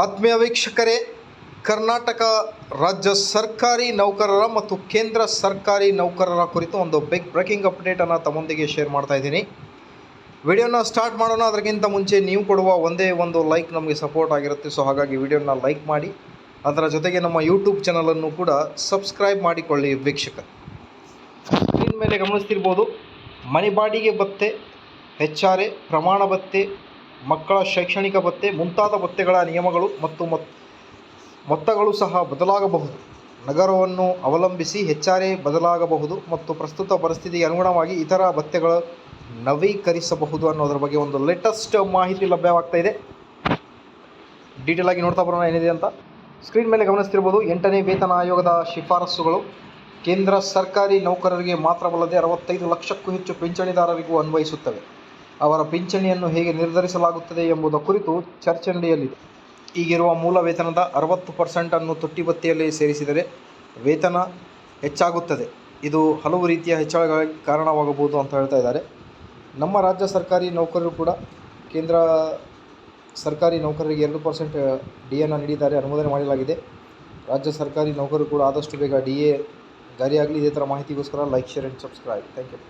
ಆತ್ಮೀಯ ವೀಕ್ಷಕರೇ, ಕರ್ನಾಟಕ ರಾಜ್ಯ ಸರ್ಕಾರಿ ನೌಕರರ ಮತ್ತು ಕೇಂದ್ರ ಸರ್ಕಾರಿ ನೌಕರರ ಕುರಿತು ಒಂದು ಬಿಗ್ ಬ್ರೇಕಿಂಗ್ ಅಪ್ಡೇಟನ್ನು ತಮ್ಮೊಂದಿಗೆ ಶೇರ್ ಮಾಡ್ತಾ ಇದ್ದೀನಿ. ವಿಡಿಯೋನ ಸ್ಟಾರ್ಟ್ ಮಾಡೋಣ, ಅದಕ್ಕಿಂತ ಮುಂಚೆ ನೀವು ಕೊಡುವ ಒಂದೇ ಒಂದು ಲೈಕ್ ನಮಗೆ ಸಪೋರ್ಟ್ ಆಗಿರುತ್ತೆ. ಸೊ ಹಾಗಾಗಿ ವಿಡಿಯೋನ ಲೈಕ್ ಮಾಡಿ, ಅದರ ಜೊತೆಗೆ ನಮ್ಮ ಯೂಟ್ಯೂಬ್ ಚಾನಲನ್ನು ಕೂಡ ಸಬ್ಸ್ಕ್ರೈಬ್ ಮಾಡಿಕೊಳ್ಳಿ ವೀಕ್ಷಕ ಸ್ಕ್ರೀನ್ ಮೇಲೆ ಗಮನಿಸ್ತಿರ್ಬೋದು, ಮನೆ ಬಾಡಿಗೆ ಭತ್ತೆ ಎಚ್ ಆರ್ ಎ ಪ್ರಮಾಣ ಭತ್ತೆ ಮಕ್ಕಳ ಶೈಕ್ಷಣಿಕ ಭತ್ತೆ ಮುಂತಾದ ಭತ್ತೆಗಳ ನಿಯಮಗಳು ಮತ್ತು ಮೊತ್, ಮೊತ್ತಗಳು ಸಹ ಬದಲಾಗಬಹುದು. ನಗರವನ್ನು ಅವಲಂಬಿಸಿ ಹೆಚ್ಚಾರೆ ಬದಲಾಗಬಹುದು ಮತ್ತು ಪ್ರಸ್ತುತ ಪರಿಸ್ಥಿತಿಗೆ ಅನುಗುಣವಾಗಿ ಇತರ ಭತ್ಯೆಗಳು ನವೀಕರಿಸಬಹುದು ಅನ್ನೋದ್ರ ಬಗ್ಗೆ ಒಂದು ಲೇಟೆಸ್ಟ್ ಮಾಹಿತಿ ಲಭ್ಯವಾಗ್ತಾ ಇದೆ. ಡೀಟೇಲ್ ಆಗಿ ನೋಡ್ತಾ ಬರೋಣ ಏನಿದೆ ಅಂತ. ಸ್ಕ್ರೀನ್ ಮೇಲೆ ಗಮನಿಸ್ತಿರ್ಬೋದು ಎಂಟನೇ ವೇತನ ಆಯೋಗದ ಶಿಫಾರಸುಗಳು. ಕೇಂದ್ರ ಸರ್ಕಾರಿ ನೌಕರರಿಗೆ ಮಾತ್ರವಲ್ಲದೆ ಅರವತ್ತೈದು ಲಕ್ಷಕ್ಕೂ ಹೆಚ್ಚು ಪಿಂಚಣಿದಾರರಿಗೂ ಅನ್ವಯಿಸುತ್ತವೆ. ಅವರ ಪಿಂಚಣಿಯನ್ನು ಹೇಗೆ ನಿರ್ಧರಿಸಲಾಗುತ್ತದೆ ಎಂಬುದರ ಕುರಿತು ಚರ್ಚೆ ನಡೆಯಲಿದೆ ಈಗಿರುವ ಮೂಲ ವೇತನದ ಅರವತ್ತು ಪರ್ಸೆಂಟನ್ನು ತುಟ್ಟಿ ಭತ್ಯೆಯಲ್ಲಿ ಸೇರಿಸಿದರೆ ವೇತನ ಹೆಚ್ಚಾಗುತ್ತದೆ. ಇದು ಹಲವು ರೀತಿಯ ಹೆಚ್ಚಳಗಳಿಗೆ ಕಾರಣವಾಗಬಹುದು ಅಂತ ಹೇಳ್ತಾ ಇದ್ದಾರೆ. ನಮ್ಮ ರಾಜ್ಯ ಸರ್ಕಾರಿ ನೌಕರರು ಕೂಡ ಕೇಂದ್ರ ಸರ್ಕಾರಿ ನೌಕರರಿಗೆ ಎರಡು ಪರ್ಸೆಂಟ್ ಡಿ ಎನ ನೀಡಿದ್ದಾರೆ, ಅನುಮೋದನೆ ಮಾಡಲಾಗಿದೆ. ರಾಜ್ಯ ಸರ್ಕಾರಿ ನೌಕರರು ಕೂಡ ಆದಷ್ಟು ಬೇಗ ಡಿ ಎ ಜಾರಿಯಾಗಲಿ. ಇದೇ ಥರ ಮಾಹಿತಿಗೋಸ್ಕರ like, share and subscribe. Thank you.